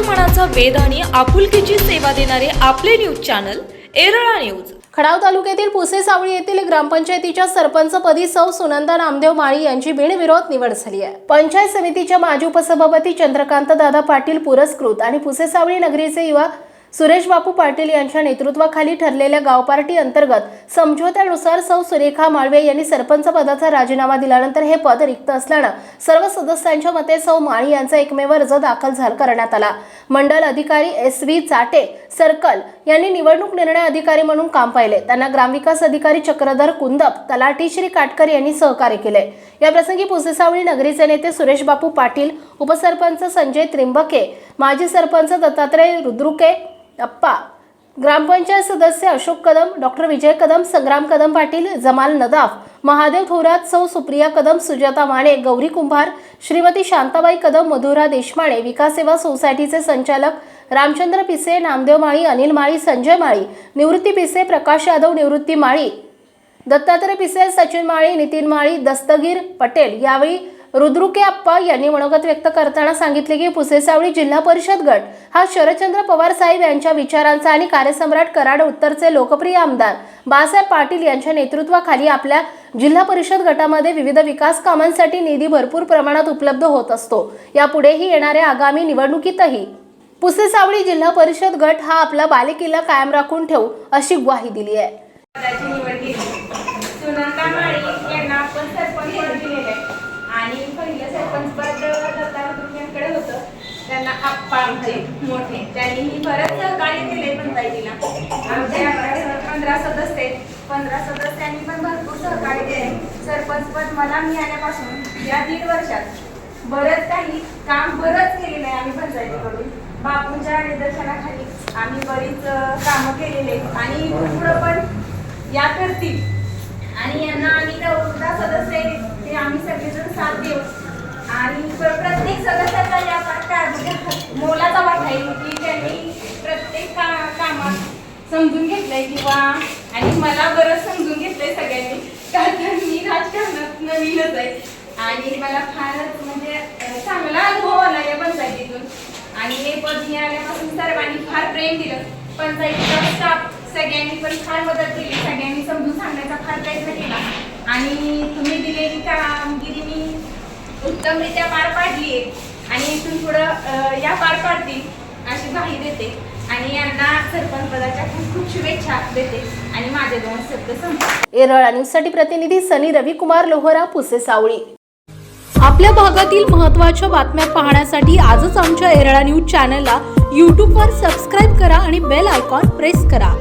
मनाचा वेद आणि आपुलकीची सेवा देणारे आपले न्यूज चॅनल एरळा न्यूज. खडाव तालुक्यातील पुसे सावळी येथील ग्रामपंचायतीच्या सरपंचपदी सौ सुनंदा नामदेव माळी यांची बिनविरोध निवड झाली आहे. पंचायत समितीच्या माजी उपसभापती चंद्रकांत दादा पाटील पुरस्कृत आणि पुसे सावळी नगरीचे युवा सुरेश बापू पाटील यांच्या नेतृत्वाखाली ठरलेल्या गाव पार्टी अंतर्गत समझोत्यानुसार सौ सुरेखा माळवे यांनी सरपंच पदाचा राजीनामा दिल्यानंतर हे पद रिक्त असल्यानं सर्व सदस्यांच्या मते सौ माळी यांचा एकमेव अर्ज दाखल झाला करण्यात आला. मंडल अधिकारी एस व्ही चाटे सर्कल यांनी निवडणूक निर्णय अधिकारी म्हणून काम पाहिले. त्यांना ग्रामविकास अधिकारी चक्रधर कुंदप तलाठी श्री काटकर यांनी सहकार्य केले. या प्रसंगी पुसेसावळी नगरीचे नेते सुरेश बापू पाटील उपसरपंच संजय त्रिंबके माजी सरपंच दत्तात्रय रुद्रुके अप्पा. ग्रामपंचायत सदस्य अशोक कदम डॉक्टर विजय कदम संग्राम कदम पाटील जमाल नदाफ महादेव थोरात सौ सुप्रिया कदम सुजाता माने गौरी कुंभार श्रीमती शांताबाई कदम मधुरा देशमाणे विकास सेवा सोसायटीचे संचालक रामचंद्र पिसे नामदेव माळी अनिल माळी संजय माळी निवृत्ती पिसे प्रकाश यादव निवृत्ती माळी दत्तात्रय पिसे सचिन माळी नितीन माळी दस्तगीर पटेल. यावेळी रुद्रुके अप्पा यांनी मनोगत व्यक्त करताना सांगितले की पुसेसावळी जिल्हा परिषद गट हा शरदचंद्र पवार साहेब यांच्या विचारांचा आणि कार्यसम्राट कराड उत्तरचे लोकप्रिय आमदार बाळासाहेब पाटील यांच्या नेतृत्वाखाली आपल्या जिल्हा परिषद गटामध्ये विविध विकास कामांसाठी निधी भरपूर प्रमाणात उपलब्ध होत असतो. यापुढेही येणाऱ्या आगामी निवडणुकीतही पुसेसावळी जिल्हा परिषद गट हा आपला बालेकिल्ला कायम राखून ठेवू अशी ग्वाही दिली आहे पदाची निवड केली सुनंदा माळी यांना आपण सरपंच पद दिलेलं आहे आणि पहिलं सरपंच पद दत्ता यांकडे होतं त्यांना आप्पा आमचे मोठे. त्यांनीही बरंच सहकार्य केले पंचायतीला आमच्या पंधरा सदस्य आहेत. पंधरा सदस्यांनी पण भरपूर सहकार्य केले. सरपंच पद मला मिळाल्यापासून या दीड वर्षात बरंच काही काम बरंच केलेलं आहे आम्ही पंचायतीकडून. बापूंच्या निदर्शनाखाली आम्ही बरीच काम कामं आणि पुढं पण या करतील. आणि यांना आम्ही सदस्य ते आम्ही सगळेजण साथ देऊ. आणि प्रत्येक सदस्याचा या का- का- म्हणजे मोलाचा वाटा आहे की त्यांनी प्रत्येक का कामात समजून घेतलंय किंवा आणि मला बरंच समजून घेतलंय सगळ्यांनी. कारण मी राजकारणात नवीनच आहे. आणि मला फारच म्हणजे चांगला अनुभव आला या पंचायतीतून. आणि हे पद आल्यापासून सर्वांनी फार प्रेम दिलं. पंचायतीचा स्टाफ सगळ्यांनी पण फार मदत केली. सगळ्यांनी समजून सांगण्याचा फार प्रयत्न केला. आणि तुम्ही दिलेली कामगिरी मी उत्तमरित्या पार पाडली आहे आणि इथून पुढं या पार पाडतील अशी ग्वाही देते. आणि यांना सरपंच पदाच्या खूप खूप शुभेच्छा देते. आणि माझे दोन शब्द संपले एरळा न्यूजसाठी प्रतिनिधी सनी रविकुमार लोहरा पुसे सावळी. आपल्या भागातील महत्त्वाच्या बातम्या पाहण्यासाठी आजच आमच्या एरळा न्यूज चॅनलला यूट्यूबवर सबस्क्राईब करा आणि बेल आयकॉन प्रेस करा.